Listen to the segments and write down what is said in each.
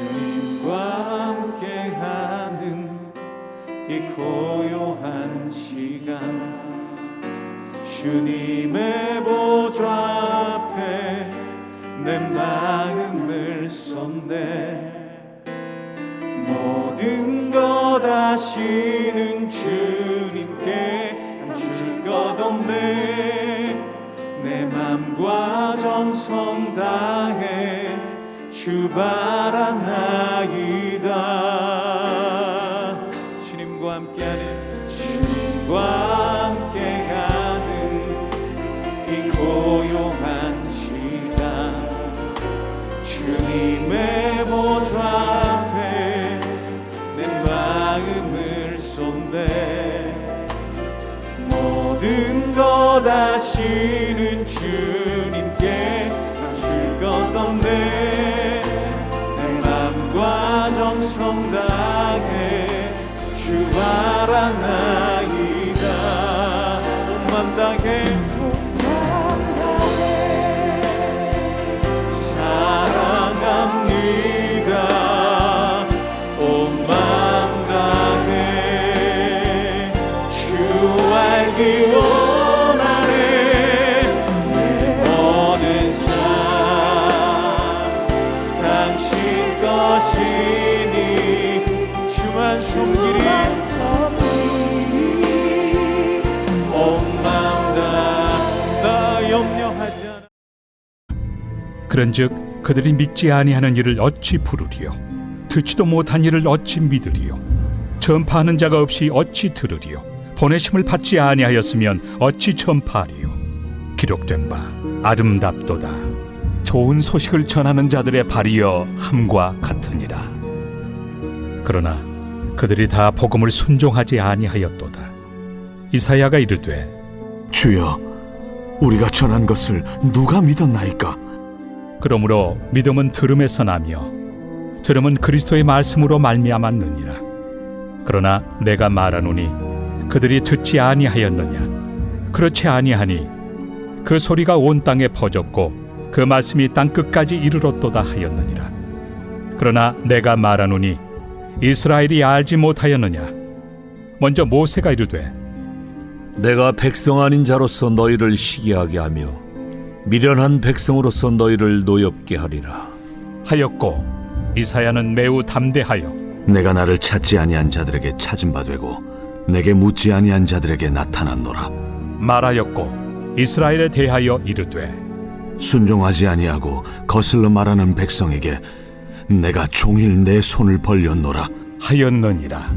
주님과 함께하는 이 고요한 시간. 주님의 보좌 앞에 내 마음을 쏟네. 모든 것 아시는 주님께 감출 것 없네. 내 맘과 정성 다해 주 바라나이다. 주님과 함께하는 주님과 함께하는 이 고요한 시간. 주님의 보좌 앞에 내 마음을 쏟네 모든 것 아시는 주 그런즉 그들이 믿지 아니하는 일을 어찌 부르리요? 듣지도 못한 일을 어찌 믿으리요? 전파하는 자가 없이 어찌 들으리요? 보내심을 받지 아니하였으면 어찌 전파하리요? 기록된 바 아름답도다. 좋은 소식을 전하는 자들의 발이여 함과 같으니라. 그러나 그들이 다 복음을 순종하지 아니하였도다. 이사야가 이르되 주여, 우리가 전한 것을 누가 믿었나이까? 그러므로 믿음은 들음에서 나며 들음은 그리스도의 말씀으로 말미암았느니라. 그러나 내가 말하노니 그들이 듣지 아니하였느냐? 그렇지 아니하니 그 소리가 온 땅에 퍼졌고 그 말씀이 땅 끝까지 이르렀도다 하였느니라. 그러나 내가 말하노니 이스라엘이 알지 못하였느냐? 먼저 모세가 이르되 내가 백성 아닌 자로서 너희를 시기하게 하며 미련한 백성으로서 너희를 노엽게 하리라. 하였고 이사야는 매우 담대하여 내가 나를 찾지 아니한 자들에게 찾은 바 되고 내게 묻지 아니한 자들에게 나타났노라. 말하였고 이스라엘에 대하여 이르되 순종하지 아니하고 거슬러 말하는 백성에게 내가 종일 내 손을 벌렸노라. 하였느니라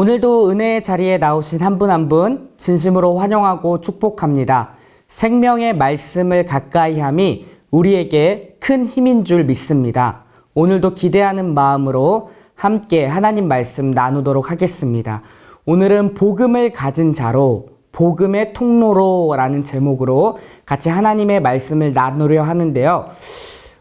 오늘도 은혜의 자리에 나오신 한분 한 분 진심으로 환영하고 축복합니다. 생명의 말씀을 가까이 함이 우리에게 큰 힘인 줄 믿습니다. 오늘도 기대하는 마음으로 함께 하나님 말씀 나누도록 하겠습니다. 오늘은 복음을 가진 자로 복음의 통로로 라는 제목으로 같이 하나님의 말씀을 나누려 하는데요.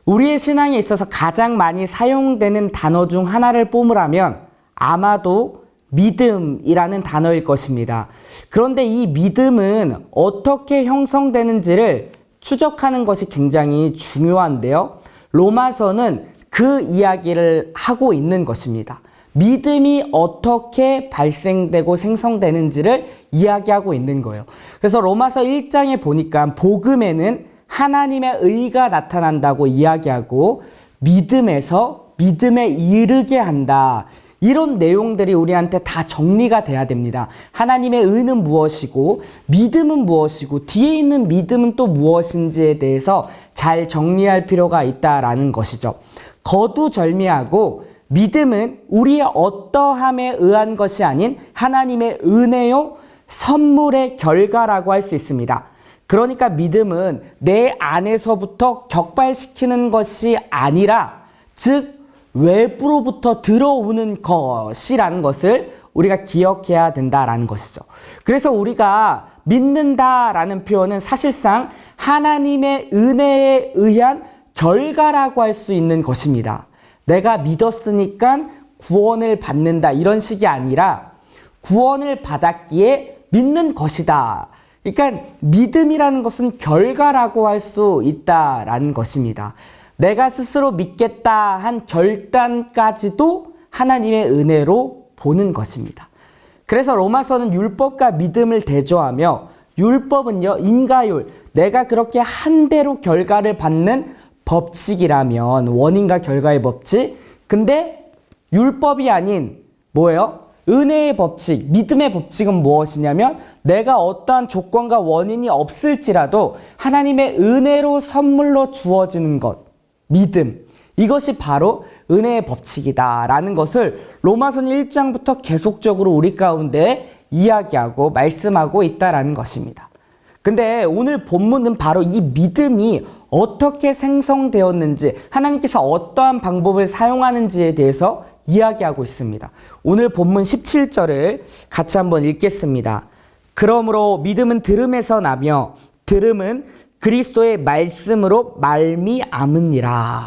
우리의 신앙에 있어서 가장 많이 사용되는 단어 중 하나를 뽑으라면 아마도 믿음이라는 단어일 것입니다. 그런데 이 믿음은 어떻게 형성되는지를 추적하는 것이 굉장히 중요한데요. 로마서는 그 이야기를 하고 있는 것입니다. 믿음이 어떻게 발생되고 생성되는지를 이야기하고 있는 거예요. 그래서 로마서 1장에 보니까 복음에는 하나님의 의가 나타난다고 이야기하고 믿음에서 믿음에 이르게 한다. 이런 내용들이 우리한테 다 정리가 돼야 됩니다. 하나님의 의는 무엇이고 믿음은 무엇이고 뒤에 있는 믿음은 또 무엇인지에 대해서 잘 정리할 필요가 있다라는 것이죠. 거두절미하고 믿음은 우리의 어떠함에 의한 것이 아닌 하나님의 은혜요 선물의 결과라고 할 수 있습니다. 그러니까 믿음은 내 안에서부터 격발시키는 것이 아니라 즉 외부로부터 들어오는 것이라는 것을 우리가 기억해야 된다라는 것이죠. 그래서 우리가 믿는다라는 표현은 사실상 하나님의 은혜에 의한 결과라고 할 수 있는 것입니다. 내가 믿었으니까 구원을 받는다 이런 식이 아니라 구원을 받았기에 믿는 것이다. 그러니까 믿음이라는 것은 결과라고 할 수 있다라는 것입니다. 내가 스스로 믿겠다 한 결단까지도 하나님의 은혜로 보는 것입니다. 그래서 로마서는 율법과 믿음을 대조하며 율법은요, 인가율, 내가 그렇게 한 대로 결과를 받는 법칙이라면, 원인과 결과의 법칙. 근데 율법이 아닌, 뭐예요? 은혜의 법칙, 믿음의 법칙은 무엇이냐면, 내가 어떠한 조건과 원인이 없을지라도 하나님의 은혜로 선물로 주어지는 것, 믿음. 이것이 바로 은혜의 법칙이다라는 것을 로마서 1장부터 계속적으로 우리 가운데 이야기하고 말씀하고 있다라는 것입니다. 근데 오늘 본문은 바로 이 믿음이 어떻게 생성되었는지 하나님께서 어떠한 방법을 사용하는지에 대해서 이야기하고 있습니다. 오늘 본문 17절을 같이 한번 읽겠습니다. 그러므로 믿음은 들음에서 나며 들음은 그리스도의 말씀으로 말미암으니라.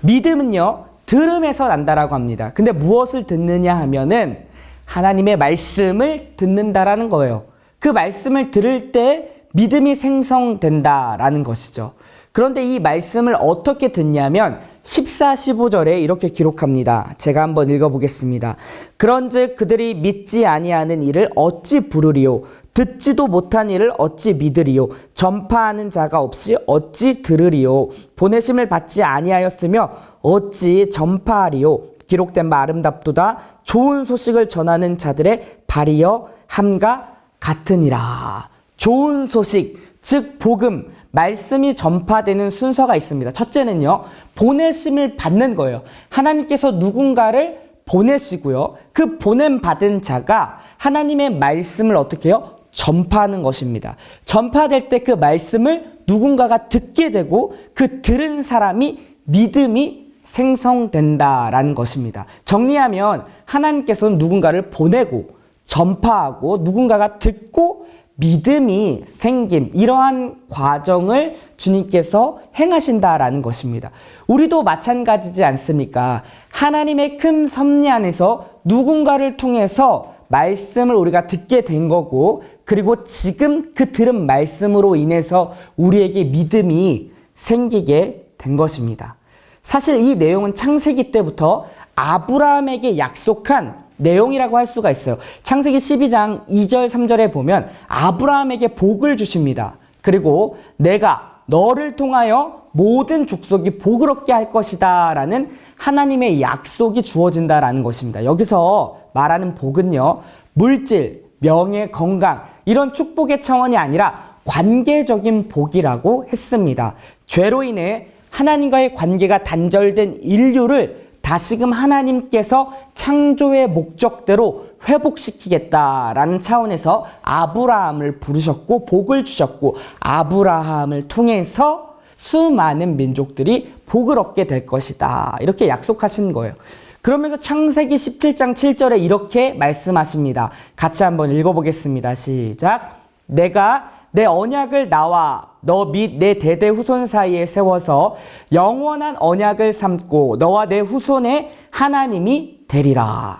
믿음은요, 들음에서 난다라고 합니다. 근데 무엇을 듣느냐 하면은 하나님의 말씀을 듣는다라는 거예요. 그 말씀을 들을 때 믿음이 생성된다라는 것이죠. 그런데 이 말씀을 어떻게 듣냐면 14, 15절에 이렇게 기록합니다. 제가 한번 읽어보겠습니다. 그런즉 그들이 믿지 아니하는 일을 어찌 부르리요? 듣지도 못한 일을 어찌 믿으리요? 전파하는 자가 없이 어찌 들으리요? 보내심을 받지 아니하였으며 어찌 전파하리요? 기록된 바 아름답도다 좋은 소식을 전하는 자들의 발이여 함과 같으니라. 좋은 소식, 즉 복음, 말씀이 전파되는 순서가 있습니다. 첫째는요, 보내심을 받는 거예요. 하나님께서 누군가를 보내시고요. 그 보냄 받은 자가 하나님의 말씀을 어떻게 해요? 전파하는 것입니다. 전파될 때 그 말씀을 누군가가 듣게 되고 그 들은 사람이 믿음이 생성된다라는 것입니다. 정리하면 하나님께서는 누군가를 보내고 전파하고 누군가가 듣고 믿음이 생김 이러한 과정을 주님께서 행하신다라는 것입니다. 우리도 마찬가지지 않습니까? 하나님의 큰 섭리 안에서 누군가를 통해서 말씀을 우리가 듣게 된 거고 그리고 지금 그 들은 말씀으로 인해서 우리에게 믿음이 생기게 된 것입니다. 사실 이 내용은 창세기 때부터 아브라함에게 약속한 내용이라고 할 수가 있어요. 창세기 12장 2절 3절에 보면 아브라함에게 복을 주십니다. 그리고 내가 너를 통하여 모든 족속이 복을 얻게 할 것이다 라는 하나님의 약속이 주어진다 라는 것입니다. 여기서 말하는 복은요. 물질, 명예, 건강 이런 축복의 차원이 아니라 관계적인 복이라고 했습니다. 죄로 인해 하나님과의 관계가 단절된 인류를 다시금 하나님께서 창조의 목적대로 회복시키겠다라는 차원에서 아브라함을 부르셨고 복을 주셨고 아브라함을 통해서 수많은 민족들이 복을 얻게 될 것이다. 이렇게 약속하신 거예요. 그러면서 창세기 17장 7절에 이렇게 말씀하십니다. 같이 한번 읽어보겠습니다. 시작. 내가 내 언약을 나와 너 및 내 대대 후손 사이에 세워서 영원한 언약을 삼고 너와 내 후손의 하나님이 되리라.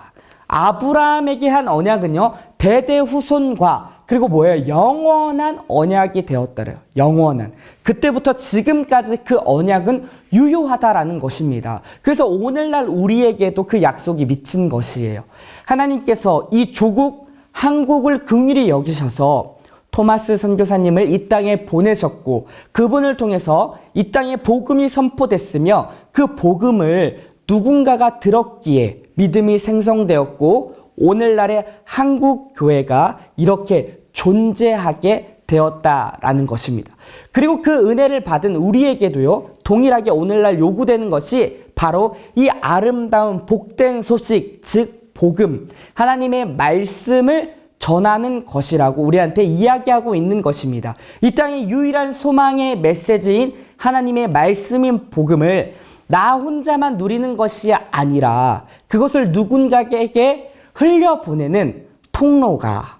아브라함에게 한 언약은요, 대대 후손과 그리고 뭐예요? 영원한 언약이 되었다래요. 영원한. 그때부터 지금까지 그 언약은 유효하다라는 것입니다. 그래서 오늘날 우리에게도 그 약속이 미친 것이에요. 하나님께서 이 조국 한국을 긍휼히 여기셔서 토마스 선교사님을 이 땅에 보내셨고 그분을 통해서 이 땅에 복음이 선포됐으며 그 복음을 누군가가 들었기에 믿음이 생성되었고 오늘날의 한국 교회가 이렇게 존재하게 되었다라는 것입니다. 그리고 그 은혜를 받은 우리에게도요, 동일하게 오늘날 요구되는 것이 바로 이 아름다운 복된 소식, 즉, 복음, 하나님의 말씀을 전하는 것이라고 우리한테 이야기하고 있는 것입니다. 이 땅의 유일한 소망의 메시지인 하나님의 말씀인 복음을 나 혼자만 누리는 것이 아니라 그것을 누군가에게 흘려보내는 통로가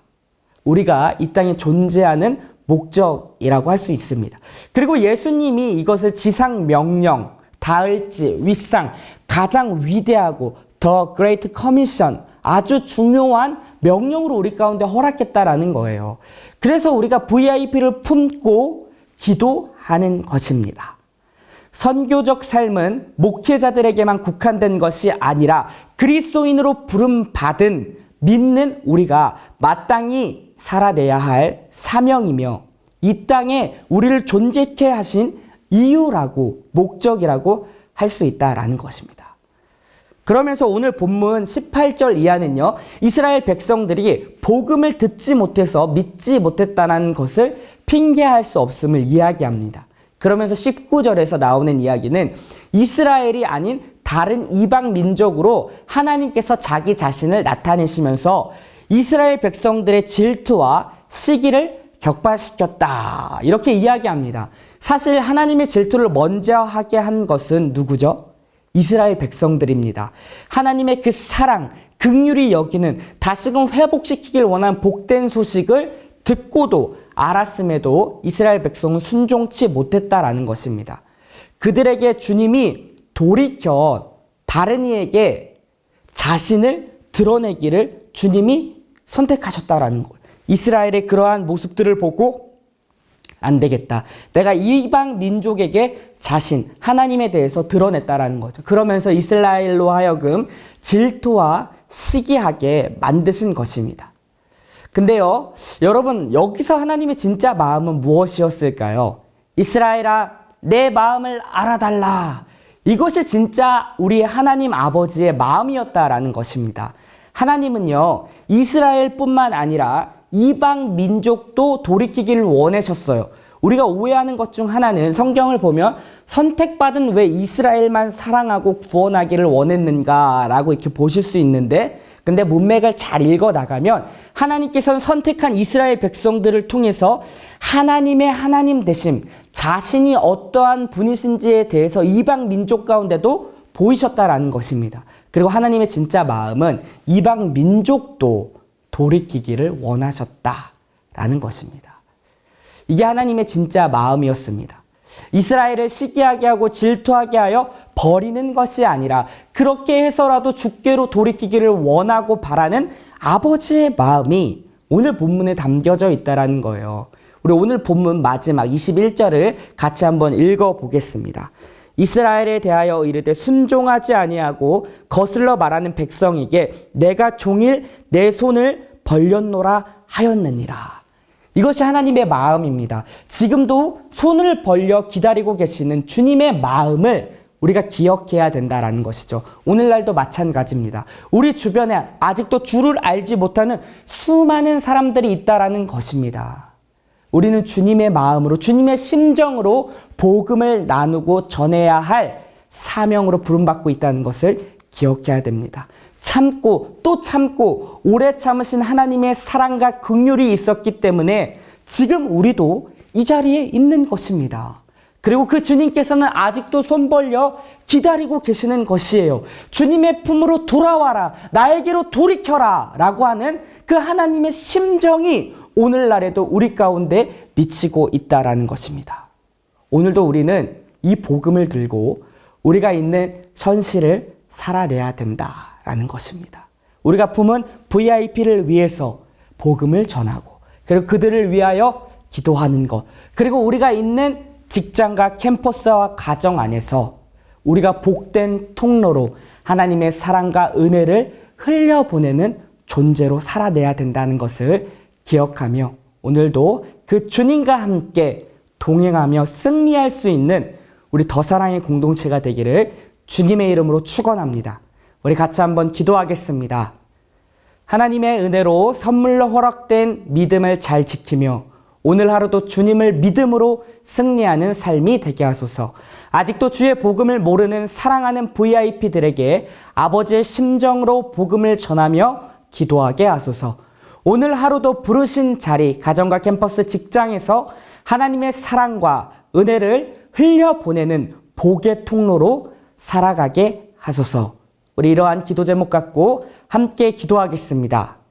우리가 이 땅에 존재하는 목적이라고 할 수 있습니다. 그리고 예수님이 이것을 지상 명령, 다을지, 윗상, 가장 위대하고 더 그레이트 커미션 아주 중요한 명령으로 우리 가운데 허락했다라는 거예요. 그래서 우리가 VIP를 품고 기도하는 것입니다. 선교적 삶은 목회자들에게만 국한된 것이 아니라 그리스도인으로 부름 받은 믿는 우리가 마땅히 살아내야 할 사명이며 이 땅에 우리를 존재케 하신 이유라고 목적이라고 할 수 있다라는 것입니다. 그러면서 오늘 본문 18절 이하는요, 이스라엘 백성들이 복음을 듣지 못해서 믿지 못했다는 것을 핑계할 수 없음을 이야기합니다. 그러면서 19절에서 나오는 이야기는 이스라엘이 아닌 다른 이방 민족으로 하나님께서 자기 자신을 나타내시면서 이스라엘 백성들의 질투와 시기를 격발시켰다. 이렇게 이야기합니다. 사실 하나님의 질투를 먼저 하게 한 것은 누구죠? 이스라엘 백성들입니다. 하나님의 그 사랑, 극률이 여기는 다시금 회복시키길 원한 복된 소식을 듣고도 알았음에도 이스라엘 백성은 순종치 못했다라는 것입니다. 그들에게 주님이 돌이켜 다른 이에게 자신을 드러내기를 주님이 선택하셨다라는 것. 이스라엘의 그러한 모습들을 보고 안 되겠다. 내가 이방 민족에게 자신, 하나님에 대해서 드러냈다라는 거죠. 그러면서 이스라엘로 하여금 질투와 시기하게 만드신 것입니다. 근데요, 여러분, 여기서 하나님의 진짜 마음은 무엇이었을까요? 이스라엘아, 내 마음을 알아달라. 이것이 진짜 우리 하나님 아버지의 마음이었다라는 것입니다. 하나님은요, 이스라엘 뿐만 아니라 이방 민족도 돌이키기를 원하셨어요. 우리가 오해하는 것 중 하나는 성경을 보면 선택받은 왜 이스라엘만 사랑하고 구원하기를 원했는가라고 이렇게 보실 수 있는데 근데 문맥을 잘 읽어 나가면 하나님께서는 선택한 이스라엘 백성들을 통해서 하나님의 하나님 되심, 자신이 어떠한 분이신지에 대해서 이방 민족 가운데도 보이셨다라는 것입니다. 그리고 하나님의 진짜 마음은 이방 민족도 돌이키기를 원하셨다라는 것입니다. 이게 하나님의 진짜 마음이었습니다. 이스라엘을 시기하게 하고 질투하게 하여 버리는 것이 아니라 그렇게 해서라도 죽게로 돌이키기를 원하고 바라는 아버지의 마음이 오늘 본문에 담겨져 있다라는 거예요. 우리 오늘 본문 마지막 21절을 같이 한번 읽어 보겠습니다. 이스라엘에 대하여 이르되 순종하지 아니하고 거슬러 말하는 백성에게 내가 종일 내 손을 벌렸노라 하였느니라. 이것이 하나님의 마음입니다. 지금도 손을 벌려 기다리고 계시는 주님의 마음을 우리가 기억해야 된다라는 것이죠. 오늘날도 마찬가지입니다. 우리 주변에 아직도 주를 알지 못하는 수많은 사람들이 있다라는 것입니다. 우리는 주님의 마음으로 주님의 심정으로 복음을 나누고 전해야 할 사명으로 부름받고 있다는 것을 기억해야 됩니다. 참고 또 참고 오래 참으신 하나님의 사랑과 긍휼이 있었기 때문에 지금 우리도 이 자리에 있는 것입니다. 그리고 그 주님께서는 아직도 손 벌려 기다리고 계시는 것이에요. 주님의 품으로 돌아와라. 나에게로 돌이켜라. 라고 하는 그 하나님의 심정이 오늘날에도 우리 가운데 미치고 있다라는 것입니다. 오늘도 우리는 이 복음을 들고 우리가 있는 현실을 살아내야 된다라는 것입니다. 우리가 품은 VIP를 위해서 복음을 전하고 그리고 그들을 위하여 기도하는 것 그리고 우리가 있는 직장과 캠퍼스와 가정 안에서 우리가 복된 통로로 하나님의 사랑과 은혜를 흘려보내는 존재로 살아내야 된다는 것을 기억하며 오늘도 그 주님과 함께 동행하며 승리할 수 있는 우리 더 사랑의 공동체가 되기를 주님의 이름으로 축원합니다. 우리 같이 한번 기도하겠습니다. 하나님의 은혜로 선물로 허락된 믿음을 잘 지키며 오늘 하루도 주님을 믿음으로 승리하는 삶이 되게 하소서. 아직도 주의 복음을 모르는 사랑하는 VIP들에게 아버지의 심정으로 복음을 전하며 기도하게 하소서. 오늘 하루도 부르신 자리, 가정과 캠퍼스 직장에서 하나님의 사랑과 은혜를 흘려보내는 복의 통로로 살아가게 하소서. 우리 이러한 기도 제목 갖고 함께 기도하겠습니다.